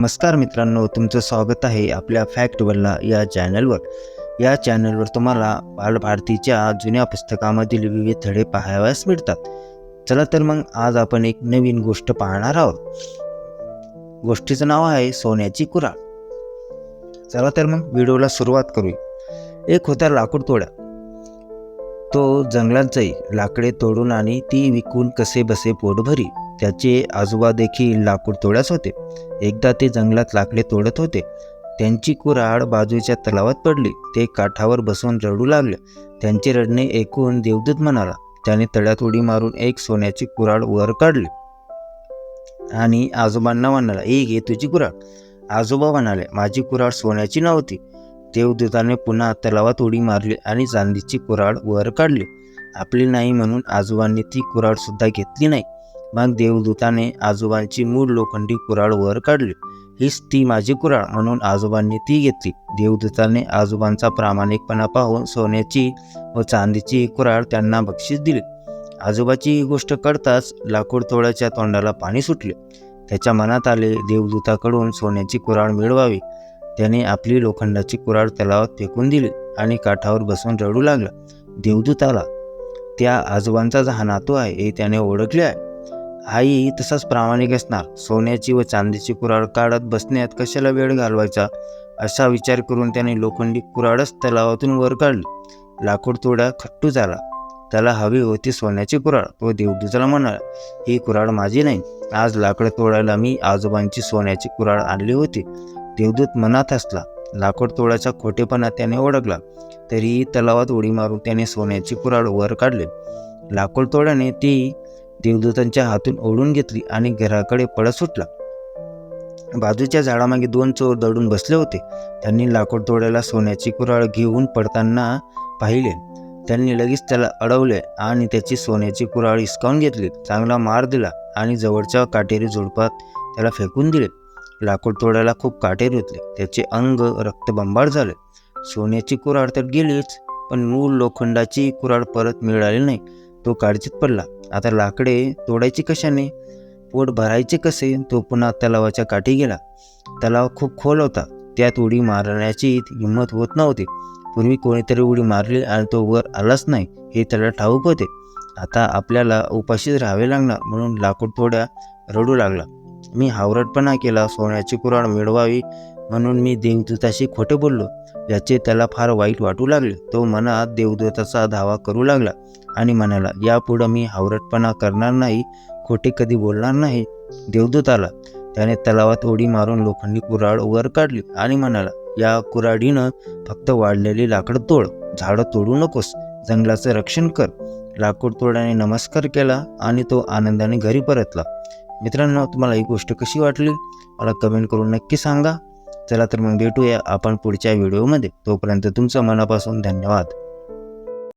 नमस्कार मित्रांनो तुमचं स्वागत आहे आपल्या फॅक्ट वल्ला या चॅनलवर. या चॅनलवर तुम्हाला बालभारतीच्या जुन्या पुस्तकामधील विविध धडे पाहावयास मिळतात. चला तर मग आज आपण एक नवीन गोष्ट पाहणार आहोत. गोष्टीचं नाव आहे सोन्याची कुराळ. चला तर मग व्हिडिओला सुरुवात करूया. एक होता लाकूड तोड्या तो जंगलात जाई लाकडे तोडून आणि ती विकून कसे बसे पोट भरी त्याचे आजोबा देखील लाकूड तोडत होते. एकदा ते जंगलात लाकडे तोडत होते. त्यांची कुऱ्हाड बाजूच्या तलावात पडली. ते काठावर बसून रडू लागले. त्यांचे रडणे ऐकून देवदूत म्हणाला त्याने तळ्यात उडी मारून एक सोन्याची कुऱ्हाड वर काढली. आणि आजोबांना म्हणाला एक घे तुझी कुऱ्हाड. आजोबा म्हणाले माझी कुऱ्हाड सोन्याची नव्हती. देवदूताने पुन्हा तलावात उडी मारली आणि चांदीची कुऱ्हाड वर काढली. आपली नाही म्हणून आजोबांनी ती कुऱ्हाडसुद्धा घेतली नाही. मग देवदूताने आजोबांची मूळ लोखंडी कुऱ्हाड वर काढली. हीच ती माझी कुऱ्हाड म्हणून आजोबांनी ती घेतली. देवदूताने आजोबांचा प्रामाणिकपणा पाहून सोन्याची व चांदीची कुऱ्हाड त्यांना बक्षीस दिली. आजोबाची ही गोष्ट कळताच लाकूड तोड्याच्या तोंडाला पाणी सुटले. त्याच्या मनात आले देवदूताकडून सोन्याची कुऱ्हाड मिळवावी. त्याने आपली लोखंडाची कुराळ तलावात फेकून दिली आणि काठावर बसून रडू लागला. देवदूताला त्या आजोबांचा हा नातू आहे हे त्याने ओळखले आहे. आई तसाच प्रामाणिक असणार. सोन्याची व चांदीची कुराड काढत बसण्यात कशाला वेळ घालवायचा? असा विचार करून त्याने लोखंडी कुराडच तलावातून वर काढली. लाकूड तोडा खट्टू झाला. त्याला हवी होती सोन्याची कुराड तो देवदूताला म्हणाला ही कुऱ्हाड माझी नाही. आज लाकड तोडायला मी आजोबांची सोन्याची कुराड आणली होती. देवदूत मनात हसला. लाकूड तोडाचा खोटेपणा त्याने ओळखला. तरीही तलावात उडी मारून त्याने सोन्याची कुराड वर काढली. लाकूड तोड्याने ती देवदूतांच्या हातून ओढून घेतली आणि घराकडे पळत सुटला. बाजूच्या झाडामागे दोन चोर दडून बसले होते. त्यांनी लाकूड तोड्याला सोन्याची कुराळ घेऊन पडताना पाहिले. त्यांनी लगेच त्याला अडवले आणि त्याची सोन्याची कुराळ हिसकावून घेतली. चांगला मार दिला आणि जवळच्या काटेरी झुडपात त्याला फेकून दिले. लाकूड तोड्याला खूप काटेरी होतले त्याचे अंग रक्तबंबाळ झाले. सोन्याची कुऱ्हाड तर गेलीच पण मूळ लोखंडाची कुऱ्हाड परत मिळाली नाही. तो काळजीत पडला. आता लाकडे तोडायची कशाने? पोट भरायचे कसे? तो पुन्हा तलावाच्या काठी गेला. तलाव खूप खोल होता. त्यात उडी मारण्याची हिंमत होत नव्हती. पूर्वी कोणीतरी उडी मारली आणि तो वर आलाच नाही. हे त्याला ठाऊक होते. आता आपल्याला उपाशीच राहावे लागणार म्हणून लाकूड थोड्या रडू लागला. मी हावरटपणा केला सोन्याची कुऱ्हाड मिळवावी म्हणून मी देवदूताशी खोटे बोललो याचे त्याला फार वाईट वाटू लागले. तो मनात देवदूताचा धावा करू लागला आणि म्हणाला यापुढं मी हावरटपणा करणार नाही खोटे कधी बोलणार नाही. देवदूत आला. त्याने तलावात उडी मारून लोखंडी कुऱ्हाड वर काढली आणि म्हणाला या कुऱ्हाडीनं फक्त वाढलेली लाकडं तोड झाडं तोडू नकोस जंगलाचं रक्षण कर. लाकूड तोडाने नमस्कार केला आणि तो आनंदाने घरी परतला. मित्रांनो तुम्हाला ही गोष्ट कशी वाटली? मला कमेंट करून नक्की सांगा. चला तर मग भेटूया आपण पुढच्या व्हिडिओमध्ये तोपर्यंत तुमचं मनापासून धन्यवाद.